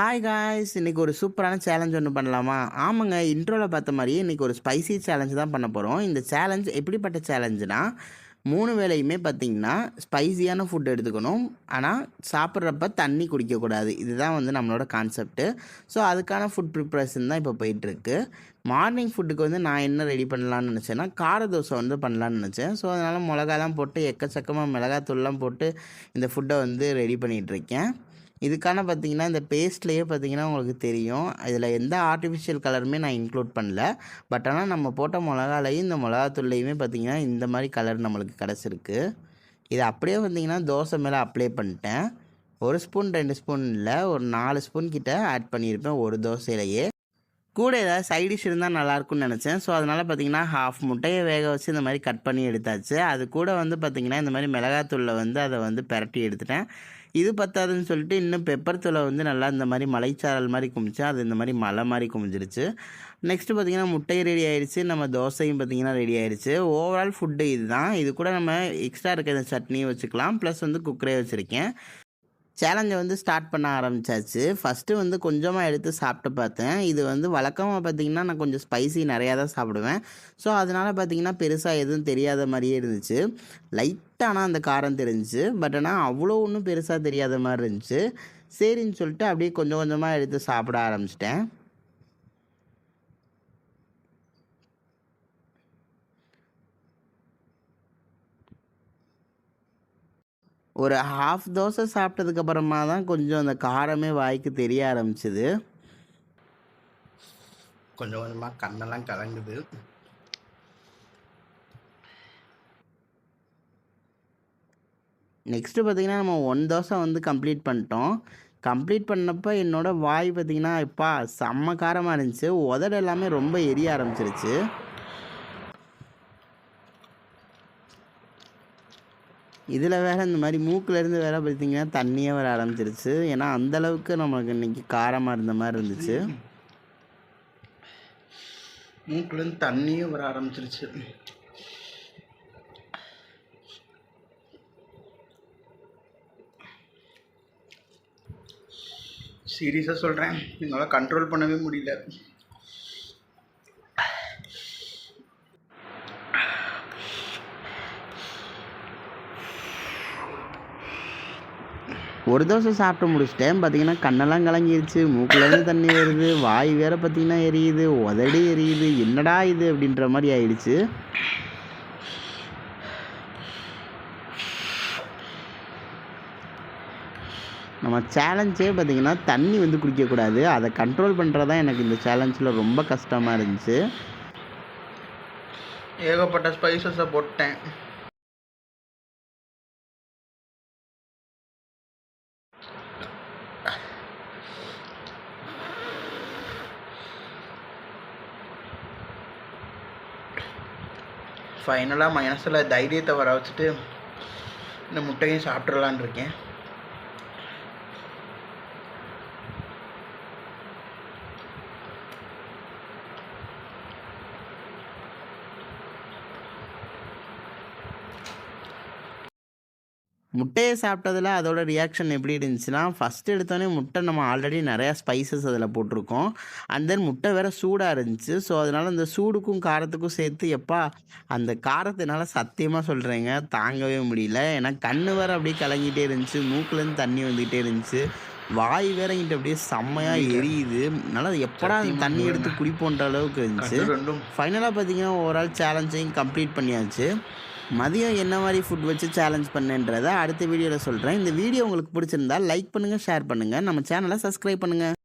Hi guys இன்றைக்கி ஒரு சூப்பரான சேலஞ்ச் ஒன்று பண்ணலாமா? ஆமாங்க இன்ட்ரோவில் பார்த்த மாதிரியே இன்றைக்கி ஒரு ஸ்பைசி சேலஞ்ச் தான் பண்ண போகிறோம் இந்த சேலஞ்ச் எப்படிப்பட்ட சேலஞ்சுனா மூணு வேளையுமே பார்த்திங்கன்னா ஸ்பைசியான ஃபுட் எடுத்துக்கணும். ஆனால் சாப்பிட்றப்ப தண்ணி குடிக்கக்கூடாது. இதுதான் வந்து நம்மளோட கான்செப்ட்டு ஸோ அதுக்கான ஃபுட் ப்ரிப்ரேஷன் தான் இப்போ போயிட்டுருக்கு. மார்னிங் ஃபுட்டுக்கு வந்து நான் என்ன ரெடி பண்ணலான்னு நினச்சேன்னா கார தோசை வந்து பண்ணலான்னு நினச்சேன். ஸோ அதனால் மிளகாலாம் போட்டு எக்கச்சக்கமாக மிளகாத்தூள்லாம் போட்டு இந்த ஃபுட்டை வந்து ரெடி பண்ணிகிட்ருக்கேன் இதுக்கான பார்த்திங்கன்னா இந்த பேஸ்ட்லேயே பார்த்தீங்கன்னா உங்களுக்கு தெரியும். இதில் எந்த ஆர்டிஃபிஷியல் கலருமே நான் இன்க்ளூட் பண்ணல. பட் ஆனால் நம்ம போட்ட மிளகாலையும் இந்த மிளகாத்தூள்லையுமே பார்த்தீங்கன்னா இந்த மாதிரி கலர் நம்மளுக்கு கிடச்சிருக்கு. இது அப்படியே பார்த்தீங்கன்னா தோசை மேலே அப்ளை பண்ணிட்டேன். ஒரு ஸ்பூன் ரெண்டு ஸ்பூன் இல்லை ஒரு நாலு ஸ்பூன் கிட்ட ஆட் பண்ணியிருப்பேன் ஒரு தோசையிலையே. கூட ஏதாவது சைட் டிஷ் இருந்தால் நல்லாயிருக்கும்னு நினச்சேன். ஸோ அதனால் பார்த்தீங்கன்னா ஹாஃப் முட்டையை வேக வச்சு இந்த மாதிரி கட் பண்ணி எடுத்தாச்சு. அது கூட வந்து பார்த்திங்கன்னா இந்த மாதிரி மிளகாத்தூளில் வந்து அதை வந்து பரட்டி எடுத்துட்டேன். இது பத்தாதுன்னு சொல்லிட்டு இன்னும் பெப்பர் தூளை வந்து நல்லா இந்த மாதிரி மலைச்சாரல் மாதிரி குமிச்சு அது இந்த மாதிரி மலை மாதிரி குமிஞ்சிருச்சு. நெக்ஸ்ட்டு பார்த்திங்கன்னா முட்டை ரெடி ஆயிடுச்சு நம்ம தோசையும் பார்த்திங்கன்னா ரெடி ஆயிடுச்சு ஓவரால் ஃபுட்டு இதுதான் இது கூட நம்ம எக்ஸ்ட்ரா இருக்கிற சட்னியும் வச்சுக்கலாம். ப்ளஸ் வந்து குக்கரே வச்சுருக்கேன். சேலஞ்சை வந்து ஸ்டார்ட் பண்ண ஆரம்பித்தாச்சு ஃபஸ்ட்டு வந்து கொஞ்சமாக எடுத்து சாப்பிட்டு பார்த்தேன். இது வந்து வழக்கமாக பார்த்திங்கன்னா நான் கொஞ்சம் ஸ்பைசி நிறையா தான் சாப்பிடுவேன். ஸோ அதனால் பார்த்திங்கன்னா பெருசாக எதுவும் தெரியாத மாதிரியே இருந்துச்சு. லைட்டாக ஆனால் அந்த காரம் தெரிஞ்சிச்சு. பட் ஆனால் அவ்வளோ ஒன்றும் பெருசாக தெரியாத மாதிரி இருந்துச்சு. சரின்னு சொல்லிட்டு அப்படியே கொஞ்சம் கொஞ்சமாக எடுத்து சாப்பிட ஆரம்பிச்சிட்டேன். ஒரு ஹாஃப் தோசை சாப்பிட்டதுக்கப்புறமா தான் கொஞ்சம் அந்த காரமே வாய்க்கு தெரிய ஆரம்பிச்சுது. கொஞ்சம் கொஞ்சமாக கண்ணெல்லாம் கலங்குது. நெக்ஸ்ட்டு பார்த்திங்கன்னா நம்ம ஒன் தோசை வந்து கம்ப்ளீட் பண்ணிட்டோம். கம்ப்ளீட் பண்ணப்போ என்னோடய வாய் பார்த்திங்கன்னா இப்பா செம்ம காரமாக இருந்துச்சு. உதடு எல்லாமே ரொம்ப எரிய ஆரம்பிச்சிருச்சு. இதில் வேறு இந்த மாதிரி மூக்கிலேருந்து வேறு பார்த்திங்கன்னா தண்ணியே வர ஆரம்பிச்சிருச்சு. ஏன்னா அந்தளவுக்கு நம்மளுக்கு இன்றைக்கி காரமாக இருந்த மாதிரி இருந்துச்சு. மூக்குலேருந்து தண்ணியும் வர ஆரம்பிச்சிருச்சு. சீரியஸாக சொல்கிறேன் என்னால் கண்ட்ரோல் பண்ணவே முடியல. ஒரு தோசை சாப்பிட்டு முடிச்சிட்டேன். பார்த்தீங்கன்னா கண்ணெல்லாம் கலங்கிருச்சு. மூக்குலேருந்து தண்ணி வருது. வாய் வேறு பார்த்தீங்கன்னா எரியுது. உதடி எரியுது. என்னடா இது அப்படின்ற மாதிரி ஆயிடுச்சு. நம்ம சேலஞ்சே பார்த்திங்கன்னா தண்ணி வந்து குடிக்கக்கூடாது அதை கண்ட்ரோல் பண்ணுறது தான் எனக்கு இந்த சேலஞ்சில் ரொம்ப கஷ்டமாக இருந்துச்சு. ஏகப்பட்ட ஸ்பைசஸை போட்டேன். ஃபைனலாக மனசில் தைரியத்தை வர வச்சுட்டு இந்த முட்டையும் சாப்பிட்றலான் இருக்கேன். முட்டையை சாப்பிட்டதில் அதோட ரியாக்ஷன் எப்படி இருந்துச்சுன்னா ஃபஸ்ட் எடுத்தோடனே முட்டை நம்ம ஆல்ரெடி நிறையா ஸ்பைசஸ் அதில் போட்டிருக்கோம். அண்ட் தென் முட்டை வேறு சூடாக இருந்துச்சு. ஸோ அதனால் அந்த சூடுக்கும் காரத்துக்கும் சேர்த்து எப்பா அந்த காரத்தை என்னால் சத்தியமாக சொல்கிறேங்க தாங்கவே முடியல. ஏன்னா கண் வேறு அப்படியே கலங்கிட்டே இருந்துச்சு மூக்குலேருந்து தண்ணி வந்துக்கிட்டே இருந்துச்சு. வாய் வேற இங்கிட்ட அப்படியே செம்மையாக எரியுது. நல்லா எப்படா தண்ணி எடுத்து குடிப்போன்ற அளவுக்கு இருந்துச்சு. ஃபைனலாக பார்த்தீங்கன்னா ஓவரால் சேலஞ்சையும் கம்ப்ளீட் பண்ணியாச்சு. மதியம் என்ன மாதிரி ஃபுட் வச்சு சேலஞ்ச் பண்ணுன்றதை அடுத்த வீடியோவில் சொல்கிறேன் இந்த வீடியோ உங்களுக்கு பிடிச்சிருந்தா லைக் பண்ணுங்கள் ஷேர் பண்ணுங்கள் நம்ம சேனலை சப்ஸ்கிரைப் பண்ணுங்கள்